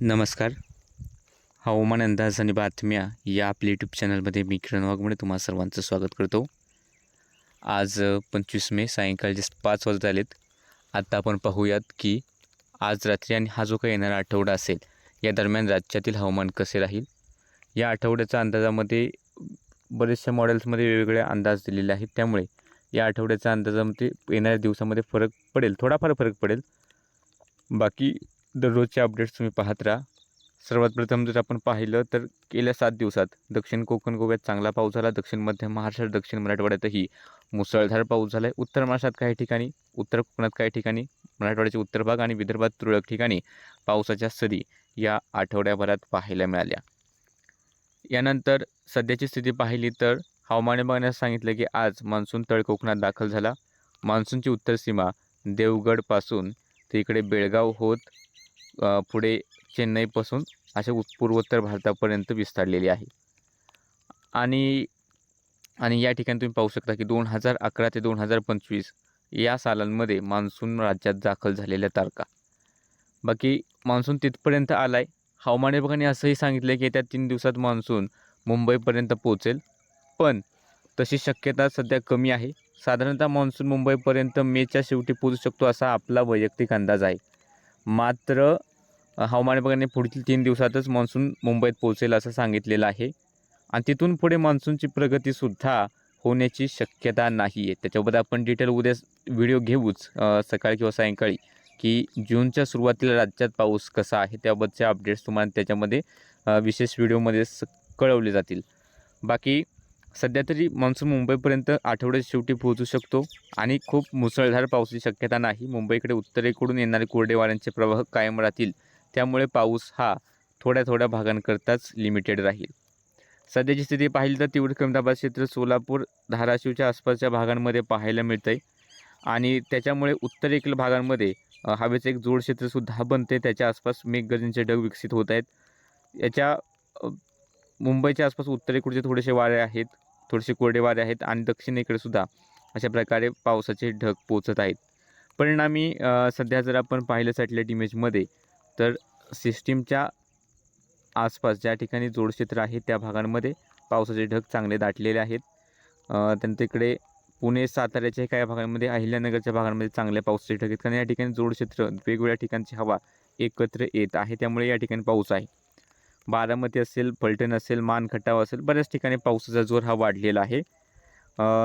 नमस्कार. हवामान अंदाज आणि बातम्या या आपल्या यूट्यूब चॅनलमध्ये मी किरण वाघमोडे तुम्हा सर्वांचं स्वागत करतो. आज पंचवीस मे सायंकाळचे जस्ट पाच वाजत आलेत. आत्ता आपण पाहूयात की आज रात्री आणि हा जो काही येणारा आठवडा असेल या दरम्यान राज्यातील हवामान कसे राहील? या आठवड्याच्या अंदाजामध्ये बरेचशा मॉडेल्समध्ये वेगवेगळे अंदाज दिलेले आहेत. त्यामुळे या आठवड्याच्या अंदाजामध्ये येणाऱ्या दिवसामध्ये फरक पडेल थोडाफार फरक पडेल. बाकी दररोजचे अपडेट्स तुम्ही पाहत राहा. सर्वात प्रथम जर आपण पाहिलं तर गेल्या सात दिवसात दक्षिण कोकण गोव्यात चांगला पाऊस झाला. दक्षिण मध्य महाराष्ट्र दक्षिण मराठवाड्यातही मुसळधार पाऊस झाला आहे उत्तर महाराष्ट्रात काही ठिकाणी उत्तर कोकणात काही ठिकाणी मराठवाड्याचे उत्तर भाग आणि विदर्भात तुरळक ठिकाणी पावसाच्या सरी या आठवड्याभरात पाहायला मिळाल्या. यानंतर सध्याची स्थिती पाहिली तर हवामान विभागाने सांगितलं की आज मान्सून तळ कोकणात दाखल झाला. मान्सूनची उत्तर सीमा देवगडपासून ते इकडे बेळगाव होत पुढे चेन्नईपासून अशा उत् पूर्वोत्तर भारतापर्यंत विस्तारलेली आहे. आणि आणि या ठिकाणी तुम्ही पाहू शकता की दोन हजार अकरा ते दोन हजार पंचवीस या सालांमध्ये मान्सून राज्यात दाखल झालेल्या तारखा. बाकी मान्सून तिथपर्यंत आला आहे हवामान विभागाने असंही सांगितलं की येत्या तीन दिवसात मान्सून मुंबईपर्यंत पोहोचेल. पण तशी शक्यता सध्या कमी आहे. साधारणतः मान्सून मुंबईपर्यंत मेच्या शेवटी पोहोचू शकतो असा आपला वैयक्तिक अंदाज आहे. मात्र हवामान विभागाने पुढील तीन दिवसातच मान्सून मुंबईत पोहोचेल असं सांगितलेलं आहे. आणि तिथून पुढे मान्सूनची प्रगतीसुद्धा होण्याची शक्यता नाही आहे. त्याच्याबद्दल आपण डिटेल उद्या व्हिडिओ घेऊच सकाळी किंवा सायंकाळी की जूनच्या सुरुवातीला राज्यात पाऊस कसा आहे त्याबद्दलचे अपडेट्स तुम्हाला त्याच्यामध्ये विशेष व्हिडिओमध्ये स कळवले जातील. बाकी सध्या तरी मान्सून मुंबईपर्यंत आठवड्यात शेवटी पोहोचू शकतो आणि खूप मुसळधार पावसाची शक्यता नाही. मुंबईकडे उत्तरेकडून येणारे कोरडे वाऱ्यांचे प्रवाह कायम राहतील. त्यामुळे पाऊस हा थोड्या थोड्या भागांकरताच लिमिटेड राहील. सध्याची स्थिती पाहिली तर तीव्र कमी क्षेत्र सोलापूर धाराशिवच्या आसपासच्या भागांमध्ये पाहायला मिळतं आहे आणि त्याच्यामुळे उत्तरेकडील भागांमध्ये हवेचं एक जोड क्षेत्रसुद्धा बनते त्याच्या आसपास मेघगर्जनेचे ढग विकसित होत आहेत. याच्या मुंबईच्या आसपास उत्तरेकडचे थोडेसे वारे आहेत थोडेसे कोरडे वारे आहेत आणि दक्षिणेकडे सुद्धा अशा प्रकारे पावसाचे ढग पोचत आहेत. परिणामी सध्या जर आपण पाहिलं सॅटेलाईट इमेजमध्ये तर सिस्टीमच्या आसपास ज्या ठिकाणी जोडक्षेत्र आहे त्या भागांमध्ये पावसाचे ढग चांगले दाटलेले आहेत. त्यानंतर इकडे पुणे साताऱ्याच्या काही भागांमध्ये अहिल्यानगरच्या भागांमध्ये चांगल्या पावसाचे ढग आहेत. कारण या ठिकाणी जोडक्षेत्र वेगवेगळ्या ठिकाणची हवा एकत्र येत आहे त्यामुळे या ठिकाणी पाऊस आहे. बारामती असेल फलटण असेल मानखटाव असेल बऱ्याच ठिकाणी पावसाचा जोर हा वाढलेला आहे.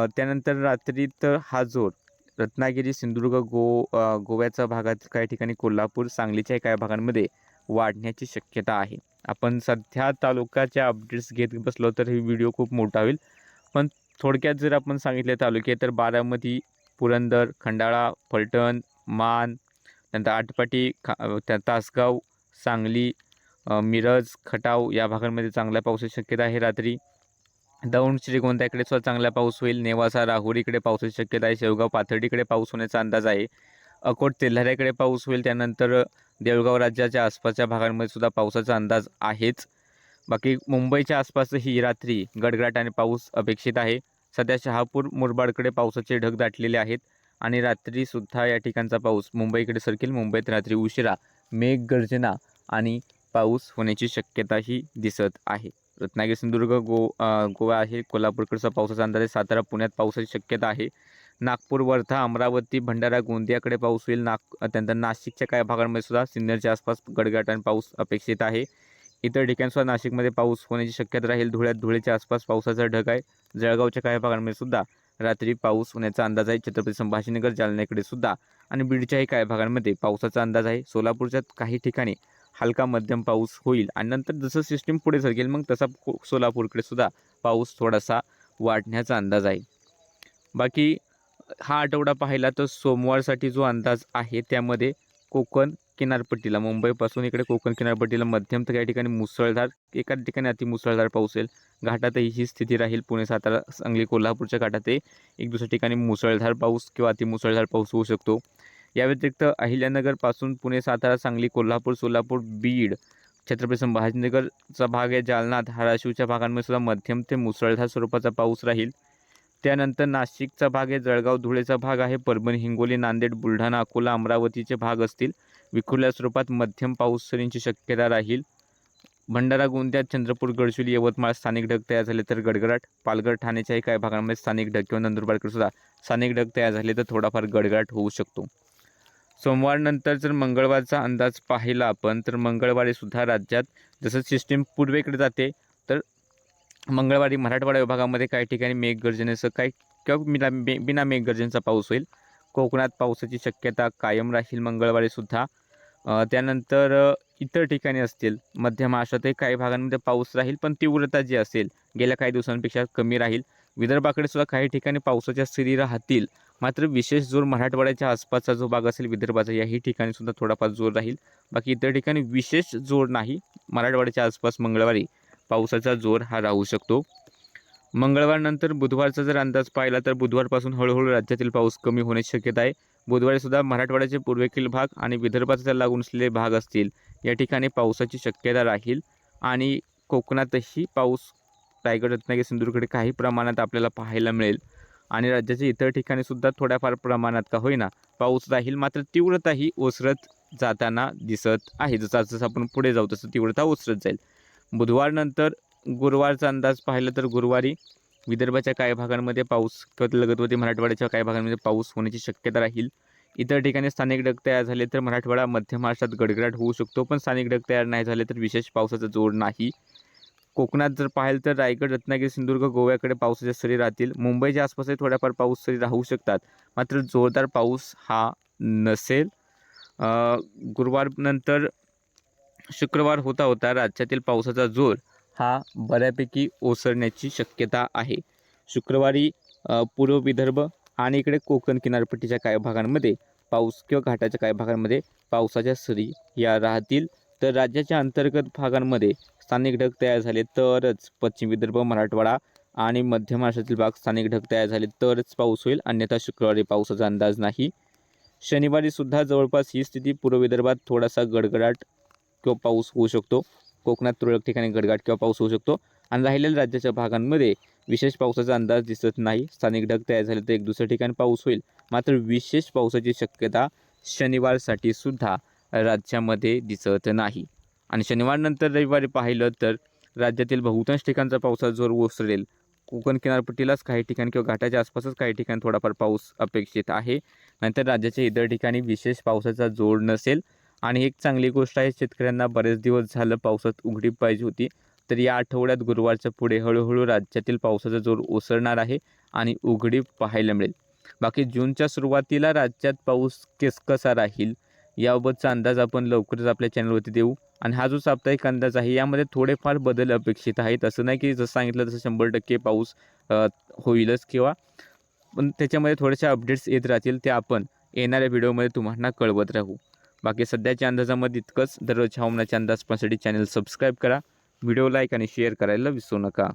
त्यानंतर रात्रीत हा जोर रत्नागिरी सिंधुदुर्ग गो गोव्याच्या भागात काही ठिकाणी कोल्हापूर सांगलीच्या काही भागांमध्ये वाढण्याची शक्यता आहे. आपण सध्या तालुक्याच्या अपडेट्स घेत बसलो तर ही व्हिडिओ खूप मोठा होईल. पण थोडक्यात जर आपण सांगितले तालुके तर बारामती पुरंदर खंडाळा फलटण मान नंतर आटपाटी खा त्या तासगाव सांगली मिरज खटाव या भागांमध्ये चांगल्या पावसाची शक्यता आहे. रात्री दौंड श्रीगोंदा इकडे सुद्धा चांगला पाऊस होईल. नेवासा राहुरी इकडे पावसाची शक्यता आहे. शेवगाव पाथर्डीकडे पाऊस होण्याचा अंदाज आहे. अकोट तेल्हाऱ्याकडे पाऊस होईल. त्यानंतर देवगाव राज्याच्या आसपासच्या भागांमध्ये सुद्धा पावसाचा अंदाज आहेच. बाकी मुंबईच्या आसपास ही रात्री गडगडाट आणि पाऊस अपेक्षित आहे. सध्या शहापूर मुरबाडकडे पावसाचे ढग दाटलेले आहेत आणि रात्रीसुद्धा या ठिकाणचा पाऊस मुंबईकडे सरकेल. मुंबईत रात्री उशिरा मेघगर्जना आणि पाऊस होण्याची शक्यताही दिसत आहे. रत्नागिरी सिंधुदुर्ग गो गोवा आहे कोल्हापूरकडचा पावसाचा अंदाज आहे. सातारा पुण्यात पावसाची शक्यता आहे. नागपूर वर्धा अमरावती भंडारा गोंदियाकडे पाऊस होईल. नाग त्यानंतर नाशिकच्या काही भागांमध्ये सुद्धा सिन्नरच्या आसपास गडगडाट पाऊस अपेक्षित आहे. इतर ठिकाणसुद्धा नाशिकमध्ये पाऊस होण्याची शक्यता राहील. धुळ्यात धुळेच्या आसपास पावसाचा ढग आहे. जळगावच्या काही भागांमध्ये सुद्धा रात्री पाऊस होण्याचा अंदाज आहे. छत्रपती संभाजीनगर जालन्याकडे सुद्धा आणि बीडच्याही काही भागांमध्ये पावसाचा अंदाज आहे. सोलापूरच्या काही ठिकाणी हलका मध्यम पाऊस होईल. आणि नंतर जसं सिस्टीम पुढे सरकेल मग तसा को सोलापूरकडे सुद्धा पाऊस थोडासा वाढण्याचा अंदाज आहे. बाकी हा आठवडा पाहिला तर सोमवारसाठी जो अंदाज आहे त्यामध्ये कोकण किनारपट्टीला मुंबईपासून इकडे कोकण किनारपट्टीला मध्यम तर काही ठिकाणी मुसळधार एका ठिकाणी अति मुसळधार पाऊस येईल. घाटातही ही स्थिती राहील. पुणे सातारा सांगली कोल्हापूरच्या घाटातही एक दुसऱ्या ठिकाणी मुसळधार पाऊस किंवा अति मुसळधार पाऊस होऊ शकतो. या व्यतिरिक्त अहिल्यानगरपासून पुणे सातारा सांगली कोल्हापूर सोलापूर बीड छत्रपती संभाजीनगरचा भाग आहे जालना धाराशिवच्या भागांमध्ये सुद्धा मध्यम ते मुसळधार स्वरूपाचा पाऊस राहील त्यानंतर नाशिकचा भाग आहे जळगाव धुळेचा भाग आहे परभणी हिंगोली नांदेड बुलढाणा अकोला अमरावतीचे भाग असतील विखुरल्या स्वरूपात मध्यम पाऊस सरींची शक्यता राहील भंडारा गोंदियात चंद्रपूर गडचिरोली यवतमाळ स्थानिक ढग तयार झाले तर गडगडाट पालघर ठाण्याच्याही काही भागांमध्ये स्थानिक ढग किंवा नंदुरबारकडे सुद्धा स्थानिक ढग तयार झाले तर थोडाफार गडगडाट होऊ शकतो सोमवारनंतर जर मंगळवारचा अंदाज पाहिला आपण तर मंगळवारीसुद्धा राज्यात जसं सिस्टीम पूर्वेकडे जाते तर मंगळवारी मराठवाडा विभागामध्ये काही ठिकाणी मेघगर्जनेचं काही किंवा बिना मे बिना मेघगर्जनेचा पाऊस होईल. कोकणात पावसाची शक्यता कायम राहील मंगळवारीसुद्धा त्यानंतर इतर ठिकाणी असतील मध्य महाराष्ट्रातही काही भागांमध्ये पाऊस राहील पण तीव्रता जी असेल गेल्या काही दिवसांपेक्षा कमी राहील. विदर्भाकडे सुद्धा काही ठिकाणी पावसाच्या स्थिती राहतील. मात्र विशेष जोर मराठवाड्याच्या आसपासचा जो भाग असेल विदर्भाचा याही ठिकाणी सुद्धा थोडाफार जोर राहील. बाकी इतर ठिकाणी विशेष जोर नाही. मराठवाड्याच्या आसपास मंगळवारी पावसाचा जोर हा राहू शकतो. मंगळवारनंतर बुधवारचा जर अंदाज पाहिला तर बुधवारपासून हळूहळू राज्यातील पाऊस कमी होण्याची शक्यता आहे. बुधवारीसुद्धा मराठवाड्याचे पूर्वेकडील भाग आणि विदर्भाचा जर लागून असलेले भाग असतील या ठिकाणी पावसाची शक्यता राहील. आणि कोकणातही पाऊस रायगड रत्नागिरी सिंधुदुर्गकडे काही प्रमाणात आपल्याला पाहायला मिळेल. आणि राज्याच्या इतर ठिकाणी सुद्धा थोड्याफार प्रमाणात का होईना पाऊस राहील मात्र तीव्रता ही ओसरत जाताना दिसत आहे. जसं जसं आपण पुढे जाऊ तसं तीव्रता ओसरत जाईल. बुधवारनंतर गुरुवारचा अंदाज पाहिला तर गुरुवारी विदर्भाच्या काही भागांमध्ये पाऊस किंवा लगतवरती मराठवाड्याच्या काही भागांमध्ये पाऊस होण्याची शक्यता राहील. इतर ठिकाणी स्थानिक ढग तयार झाले तर मराठवाडा मध्य महाराष्ट्रात गडगडाट होऊ शकतो पण स्थानिक ढग तयार नाही झाले तर विशेष पावसाचा जोर नाही. कोकणात जर पाहिलं तर रायगड रत्नागिरी सिंधुदुर्ग गोव्याकडे पावसाच्या सरी राहतील. मुंबईच्या आसपासही थोड्याफार पाऊस सरी राहू शकतात. मात्र जोरदार पाऊस हा नसेल. गुरुवारनंतर शुक्रवार होता होता राज्यातील पावसाचा जोर हा बऱ्यापैकी ओसरण्याची शक्यता आहे. शुक्रवारी पूर्व विदर्भ आणि इकडे कोकण किनारपट्टीच्या काही भागांमध्ये पाऊस किंवा घाटाच्या काही भागांमध्ये पावसाच्या सरी या राहतील. तर राज्याच्या अंतर्गत भागांमध्ये स्थानिक ढग तयार झाले तरच पश्चिम विदर्भ मराठवाडा आणि मध्य महाराष्ट्रातील भाग स्थानिक ढग तयार झाले तरच पाऊस होईल. अन्यथा शुक्रवारी पावसाचा अंदाज नाही. शनिवारी सुद्धा जवळपास ही स्थिती पूर्व विदर्भात थोडासा गडगडाट किंवा पाऊस होऊ शकतो. कोकणात तुरळक ठिकाणी गडगाट किंवा पाऊस होऊ शकतो. आणि राहिलेल्या राज्याच्या भागांमध्ये विशेष पावसाचा अंदाज दिसत नाही. स्थानिक ढग तयार झाले तर एक दुसऱ्या ठिकाणी पाऊस होईल. मात्र विशेष पावसाची शक्यता शनिवारसाठी सुद्धा राज्यामध्ये दिसत नाही. आणि शनिवारनंतर रविवारी पाहिलं तर राज्यातील बहुतांश ठिकाणचा पावसाचा जोर ओसरेल. कोकण किनारपट्टीलाच काही ठिकाणी किंवा घाटाच्या आसपासच काही ठिकाणी थोडाफार पाऊस अपेक्षित आहे. नंतर राज्याच्या इतर ठिकाणी विशेष पावसाचा जोड नसेल. आणि एक चांगली गोष्ट आहे शेतकऱ्यांना बरेच दिवस झालं पावसात उघडी पाहिजे होती. तर या आठवड्यात गुरुवारच्या पुढे हळूहळू राज्यातील पावसाचा जोर ओसरणार आहे आणि उघडी पाहायला मिळेल. बाकी जूनच्या सुरुवातीला राज्यात पाऊस केस कसा राहील. याबाबतचा अंदाज आपण लवकरच आपल्या चॅनलवरती देऊ. आणि हा जो साप्ताहिक अंदाज आहे यामध्ये थोडेफार बदल अपेक्षित आहेत. असं नाही की जसं सांगितलं तसं शंभर टक्के पाऊस होईलच किंवा पण त्याच्यामध्ये थोड्याशा अपडेट्स येत राहतील ते आपण येणाऱ्या व्हिडिओमध्ये तुम्हाला कळवत राहू. बाकी सध्याच्या अंदाजामध्ये इतकंच. दररोज हवामानाच्या अंदाज पाहण्यासाठी चॅनल सबस्क्राईब करा. व्हिडिओ लाईक आणि शेअर करायला विसरू नका.